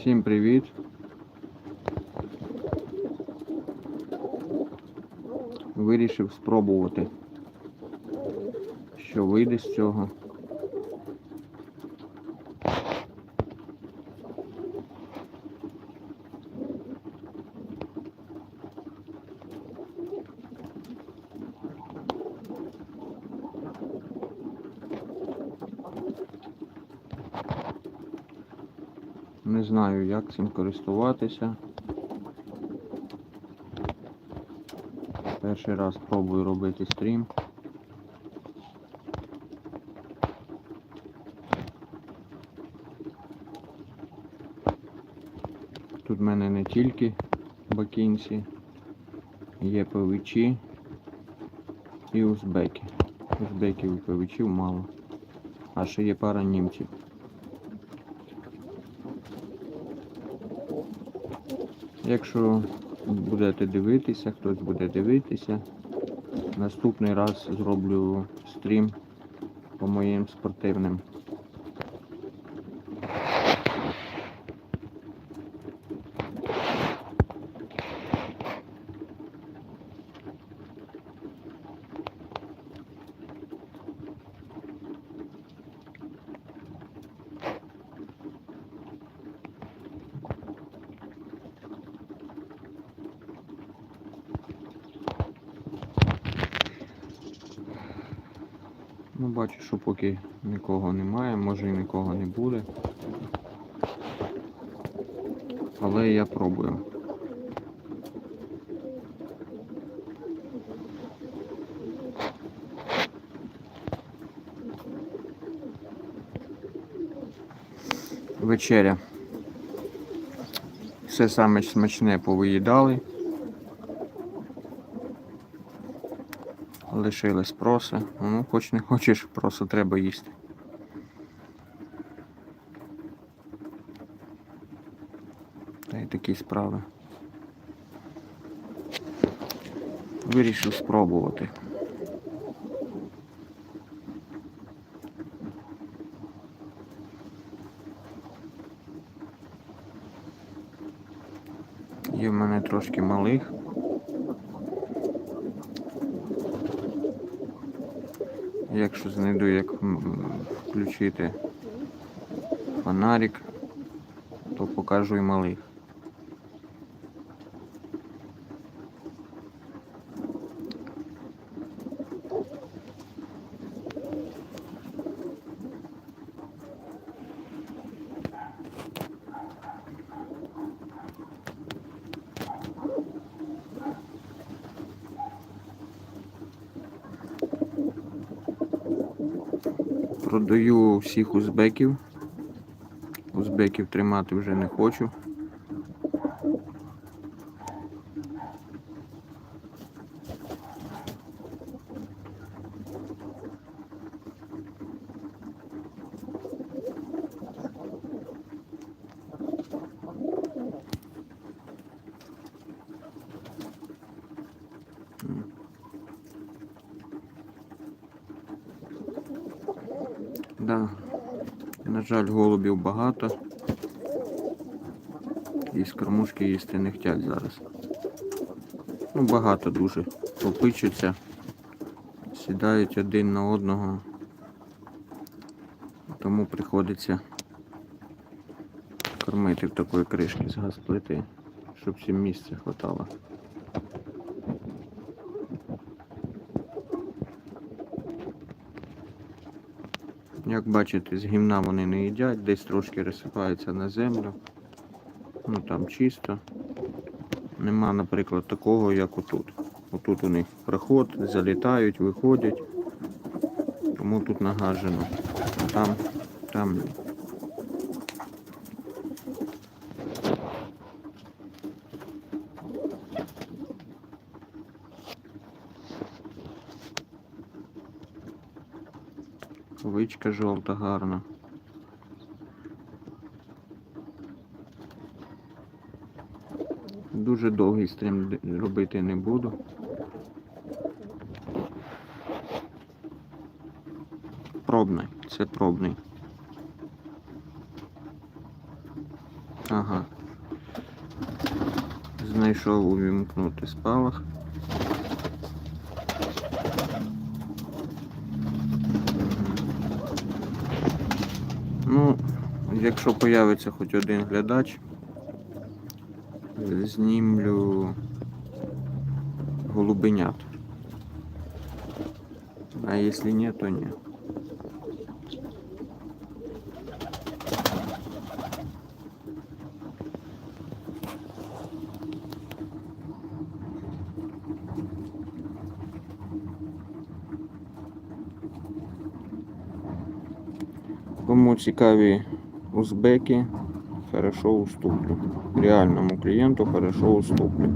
Всім привіт. Вирішив спробувати, що вийде з цього. Не знаю, як цим користуватися. Перший раз пробую робити стрім. Тут в мене не тільки бакінці, є певичі і узбеки. Узбеків і певичів мало. А ще є пара німців. Якщо будете дивитися, хтось буде дивитися, наступний раз зроблю стрім по моїм спортивним. Ну, бачу, що поки нікого немає, може і нікого не буде. Але я пробую. Вечеря. Все саме смачне повиїдали. Лишилось проса. Ну, хоч не хочеш, просо треба їсти. Та й такі справи. Вирішив спробувати. Є в мене трошки малих. Якщо знайду, як включити фонарик, то покажу і малих. Продаю всіх узбеків. Узбеків тримати вже не хочу. Да. На жаль, голубів багато. І з кормушки їсти не хочуть зараз. Ну, багато дуже. Попичуться, сідають один на одного. Тому приходиться кормити в такої кришки з газплити, щоб всім місця хватало. Як бачите, з гімна вони не їдять, десь трошки розсипаються на землю. Ну там чисто. Нема, наприклад, такого, як отут. Отут у них проход, залітають, виходять. Тому тут нагажено. А Там, там. ні. Вичка жовта гарна. Дуже довгий стрім робити не буду. Пробний, це пробний. Ага. Знайшов увімкнути спалах. Ну, якщо появиться хоч один глядач, знімлю голубенят. А якщо ні, то ні. Кому цікаві узбеки, хорошо уступлю. Реальному клієнту хорошо уступлю.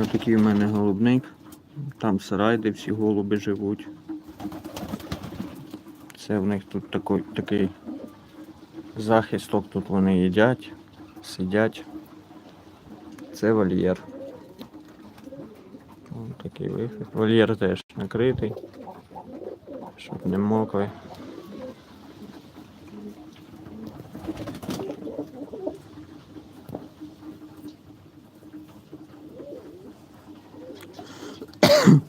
Ось такий у мене голубник. Там сарай, де всі голуби живуть. Це в них тут такий, такий захисток, тут вони їдять, сидять. Це вольєр. Ось такий вихід. Вольєр теж накритий, щоб не мокли.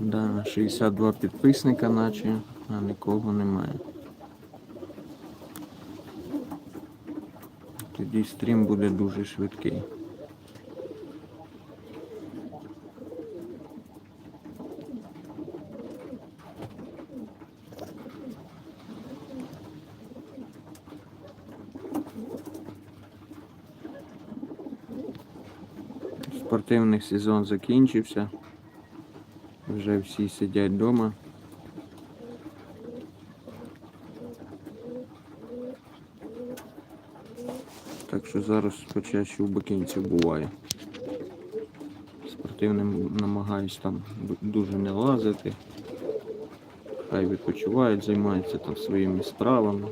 Да, 62 підписника наче, а нікого немає. Тоді стрім буде дуже швидкий. Спортивний сезон закінчився. Вже всі сидять вдома. Так що зараз почаще у бакинців буває. Спортивним намагаюсь там дуже не лазити. Хай відпочивають, займаються там своїми справами.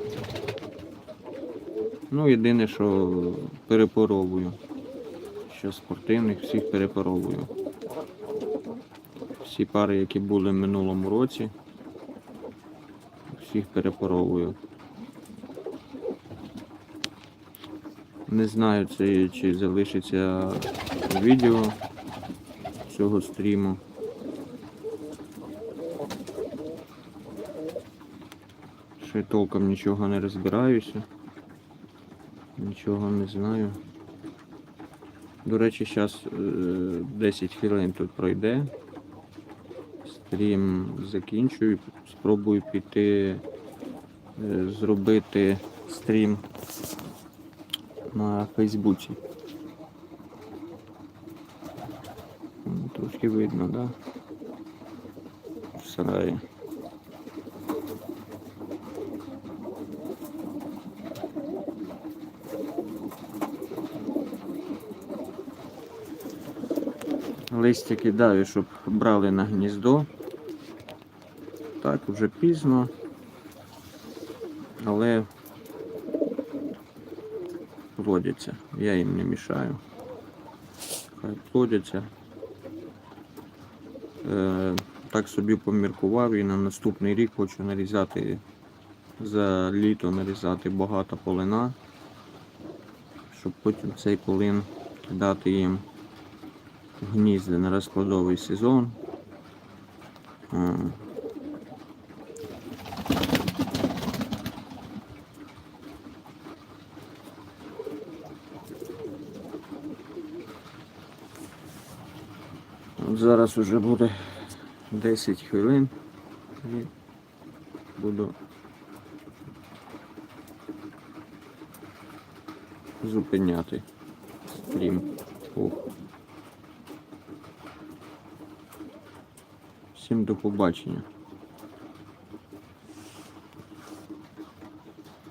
Ну, єдине, що перепоровую. Що спортивних всіх перепоровую. Всі пари, які були в минулому році, всіх перепаровую. Не знаю, це, чи залишиться відео цього стріму. Ще толком нічого не розбираюся. Нічого не знаю. До речі, зараз 10 хвилин тут пройде. Стрім закінчую. Спробую піти е, зробити стрім на Фейсбуці. Трошки видно, да? В сараї. Листя кидаю, щоб брали на гніздо. Так, вже пізно. Але плодяться. Я їм не мішаю. Хай плодяться. Е, так собі поміркував і на наступний рік хочу нарізати за літо нарізати багато полина, щоб потім цей полин кидати їм гнізди на розкладовий сезон. Зараз вже буде 10 хвилин і буду зупиняти стрім. Ох. Всім до побачення.